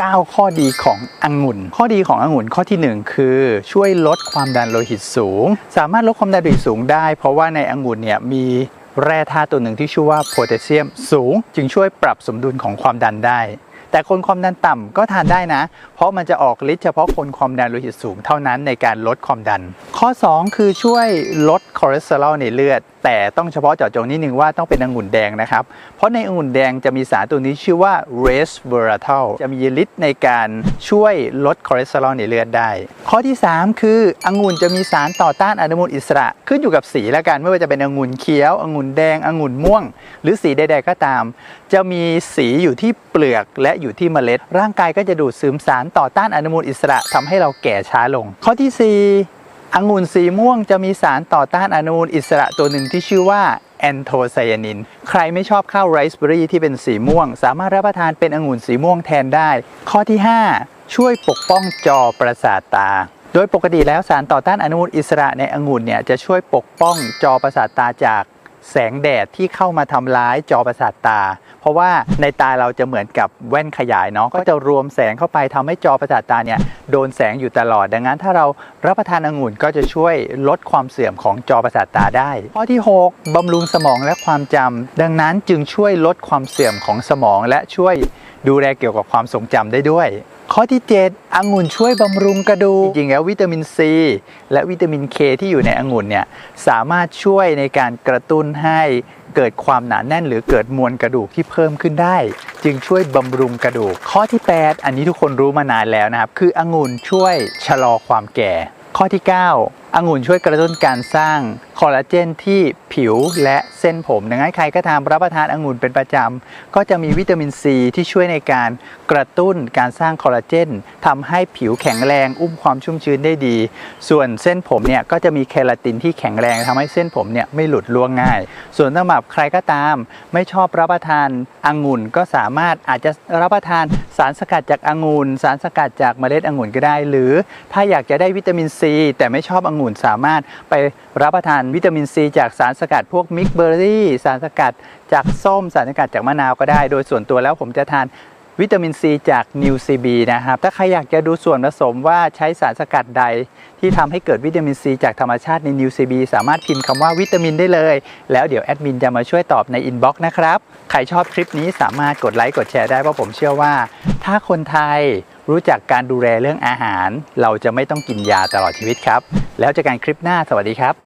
9 ข้อดีขององุ่น ข้อดีขององุ่นข้อทีหนึ่1 คือช่วยลดความดันโลหิตสูง สามารถลดความดันโลหิตสูงได้ เพราะว่าในองุ่นเนี่ยมีแร่ธาตุตัวหนึ่งที่ชื่อว่าโพแทสเซียมสูง จึงช่วยปรับสมดุลของความดันได้ แต่คนความดันต่ำก็ทานได้นะ เพราะมันจะออกฤทธิ์เฉพาะคนความดันโลหิตสูงเท่านั้นในการลดความดัน ข้อ 2 คือช่วยลดคอเลสเตอรอลในเลือด แต่ต้องเฉพาะเจาะจงนิดนึงว่าต้องเป็นองุ่นแดงนะครับ เพราะในองุ่นแดงจะมีสารตัวนี้ชื่อว่า resveratrol จะมีฤทธิ์ในการช่วยลดคอเลสเตอรอลในเลือดได้ ข้อที่ 3 คือองุ่นจะมีสารต่อต้านอนุมูลอิสระ ขึ้นอยู่กับสีละกันไม่ว่าจะเป็นองุ่นเขียวองุ่นแดงองุ่นม่วง หรือสีใดๆก็ตาม จะมีสีอยู่ที่เปลือกและอยู่ที่เมล็ด ร่างกายก็จะดูดซึมสารต่อต้านอนุมูลอิสระทำให้เราแก่ช้าลง ข้อที่ 4องุ่นสีม่วงจะมีสารต่อต้านอนุมูลอิสระตัวหนึ่งที่ชื่อว่าแอนโทไซยานิน ใครไม่ชอบข้าวไรซ์เบอรี่ที่เป็นสีม่วง สามารถรับประทานเป็นองุ่นสีม่วงแทนได้ ข้อที่ 5 ช่วยปกป้องจอประสาทตา โดยปกติแล้วสารต่อต้านอนุมูลอิสระในองุ่นเนี่ยจะช่วยปกป้องจอประสาทตาจาก แสงแดดที่เข้ามาทำร้ายจอประสาทตา เพราะว่าในตาเราจะเหมือนกับแว่นขยายเนาะก็จะรวมแสงเข้าไปทำให้จอประสาทตาเนี่ยโดนแสงอยู่ตลอด ดังนั้นถ้าเรารับประทานองุ่นก็จะช่วยลดความเสื่อมของจอประสาทตาได้ ข้อที่ 6บำรุงสมองและความจำดังนั้นจึงช่วยลดความเสื่อมของสมองและช่วยดูแลเกี่ยวกับความทรงจำได้ด้วย ข้อที่ 7องุ่นช่วยบำรุงกระดูกจริงๆแล้ววิตามินซี และวิตามินเคที่อยู่ในองุ่นเนี่ยสามารถช่วยในการกระตุ้นให้เกิดความหนาแน่นหรือเกิดมวลกระดูกที่เพิ่มขึ้นได้ จึงช่วยบำรุงกระดูก ข้อที่ 8 อันนี้ทุกคนรู้มานานแล้วนะครับ คือองุ่นช่วยชะลอความแก่ ข้อที่ 9องุ่นช่วยกระตุ้นการสร้างคอลลาเจนที่ผิวและเส้นผม ดังนั้นใครก็ตามรับประทานองุ่นเป็นประจำ ก็จะมีวิตามินซีที่ช่วยในการกระตุ้นการสร้างคอลลาเจนทำให้ผิวแข็งแรงอุ้มความชุ่มชื้นได้ดี ส่วนเส้นผมเนี่ยก็จะมีเคลาตินที่แข็งแรงทำให้เส้นผมเนี่ยไม่หลุดร่วงง่าย ส่วนสำหรับใครก็ตาม ไม่ชอบรับประทานองุ่นก็สามารถอาจจะรับประทานสารสกัดจากองุ่นสารสกัดจากเมล็ดองุ่นก็ได้ หรือถ้าอยากจะได้วิตามินซีแต่ไม่ชอบองุ่นสามารถไปรับประทานวิตามินซีจากสารสกัดพวกมิกเบอร์รี่ สารสกัดจากส้ม สารสกัดจากมะนาวก็ได้ โดยส่วนตัวแล้วผมจะทานวิตามินซีจากนิวซีบีนะครับ ถ้าใครอยากจะดูส่วนผสมว่าใช้สารสกัดใด ที่ทำให้เกิดวิตามินซีจากธรรมชาติในนิวซีบีสามารถพิมพ์คำว่าวิตามินได้เลย แล้วเดี๋ยวแอดมินจะมาช่วยตอบในอินบ็อกซ์นะครับ ใครชอบคลิปนี้สามารถกดไลค์กดแชร์ได้เพราะผมเชื่อว่า ถ้าคนไทยรู้จักการดูแลเรื่องอาหาร เราจะไม่ต้องกินยาตลอดชีวิตครับ แล้วเจอกันคลิปหน้าสวัสดีครับ